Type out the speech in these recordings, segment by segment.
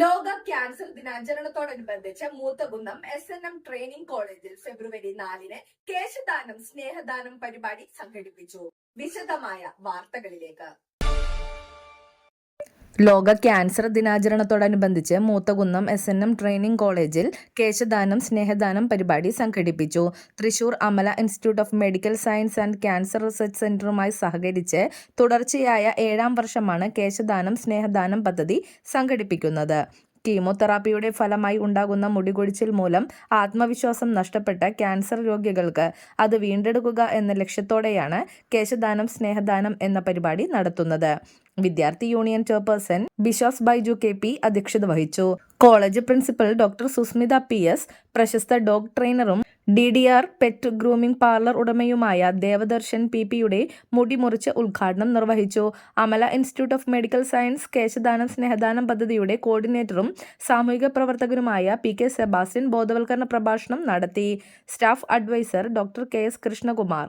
ലോക cancer ദിനാചരണത്തോടനുബന്ധിച്ച് Moothakunnam S N M training കോളേജിൽ ഫെബ്രുവരി നാലിന് കേശദാനം സ്നേഹദാനം പരിപാടി സംഘടിപ്പിച്ചു. വിശദമായ വാർത്തകളിലേക്ക്. ലോക cancer ദിനാചരണത്തോടനുബന്ധിച്ച് Moothakunnam S N M training കോളേജിൽ കേശദാനം സ്നേഹദാനം പരിപാടി സംഘടിപ്പിച്ചു. Thrissur Amala institute of medical science and cancer research സെന്ററുമായി സഹകരിച്ച് തുടർച്ചയായ ഏഴാം വർഷമാണ് കേശദാനം സ്നേഹദാനം പദ്ധതി സംഘടിപ്പിക്കുന്നത്. കീമോതെറാപ്പിയുടെ ഫലമായി ഉണ്ടാകുന്ന മുടികൊഴിച്ചിൽ മൂലം ആത്മവിശ്വാസം നഷ്ടപ്പെട്ട ക്യാൻസർ രോഗികൾക്ക് അത് വീണ്ടെടുക്കുക എന്ന ലക്ഷ്യത്തോടെയാണ് കേശദാനം സ്നേഹദാനം എന്ന പരിപാടി നടത്തുന്നത്. വിദ്യാർത്ഥി union chairperson Bishos Baiju K P അധ്യക്ഷത വഹിച്ചു. College principal doctor Susmitha P S പ്രശസ്ത dog ട്രെയിനറും D D R pet grooming parlour ഉടമയുമായ Devadarshan P പിയുടെ മുടി മുറിച്ച് ഉദ്ഘാടനം നിർവഹിച്ചു. Amala institute of medical science കേശദാനം സ്നേഹദാനം പദ്ധതിയുടെ കോർഡിനേറ്ററും സാമൂഹിക പ്രവർത്തകരുമായ പി കെ സെബാസ്റ്റ്യൻ ബോധവൽക്കരണ പ്രഭാഷണം നടത്തി. Staff adviser doctor K S Krishnakumar.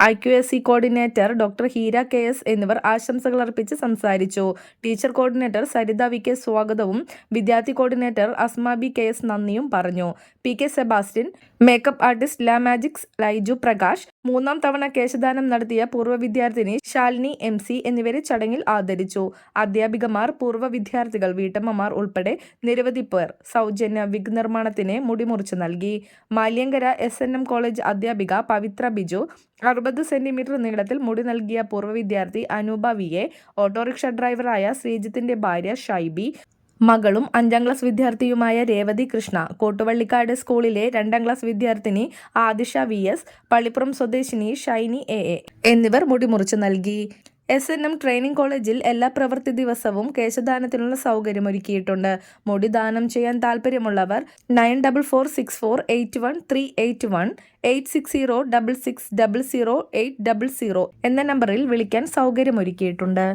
I Q S C coordinator doctor Heera K S എന്നിവർ ആശംസകൾ അർപ്പിച്ച് സംസാരിച്ചു. Teacher coordinator Saritha V K സ്വാഗതവും വിദ്യാർത്ഥി coordinator Asma B K S നന്ദിയും പറഞ്ഞു. P K Sebastian makeup artist La Magics Laiju Prakash മൂന്നാം തവണ കേശദാനം നടത്തിയ പൂർവ വിദ്യാർത്ഥിനി ശാലിനി എം സി എന്നിവരെ ചടങ്ങിൽ ആദരിച്ചു. അധ്യാപികമാർ പൂർവ വിദ്യാർത്ഥികൾ വീട്ടമ്മമാർ ഉൾപ്പെടെ നിരവധി പേർ സൗജന്യ വിഗ് നിർമ്മാണത്തിന് മുടിമുറിച്ചു നൽകി. മാലിയങ്കര എസ് കോളേജ് അധ്യാപിക പവിത്ര ബിജു അറുപത് സെന്റിമീറ്റർ നീളത്തിൽ മുടി നൽകിയ പൂർവ വിദ്യാർത്ഥി അനൂപ വിയെ ഓട്ടോറിക്ഷ ഡ്രൈവറായ ശ്രീജിത്തിന്റെ ഭാര്യ ഷൈബി മകളും അഞ്ചാം ക്ലാസ് വിദ്യാർത്ഥിയുമായ രേവതി കൃഷ്ണ കോട്ടുവള്ളിക്കാട് സ്കൂളിലെ രണ്ടാം ക്ലാസ് വിദ്യാർത്ഥിനി ആദിഷ വി എസ് പള്ളിപ്പുറം സ്വദേശിനി ഷൈനി എ എന്നിവർ മുടിമുറിച്ചു നൽകി. എസ് എൻ എം ട്രെയിനിംഗ് കോളേജിൽ എല്ലാ പ്രവൃത്തി ദിവസവും കേശദാനത്തിനുള്ള സൗകര്യം ഒരുക്കിയിട്ടുണ്ട് മുടി ദാനം ചെയ്യാൻ താല്പര്യമുള്ളവർ nine double four six four eight one three eight one eight six zero double six double zero eight double zero എന്ന നമ്പറിൽ വിളിക്കാൻ സൗകര്യമൊരുക്കിയിട്ടുണ്ട്.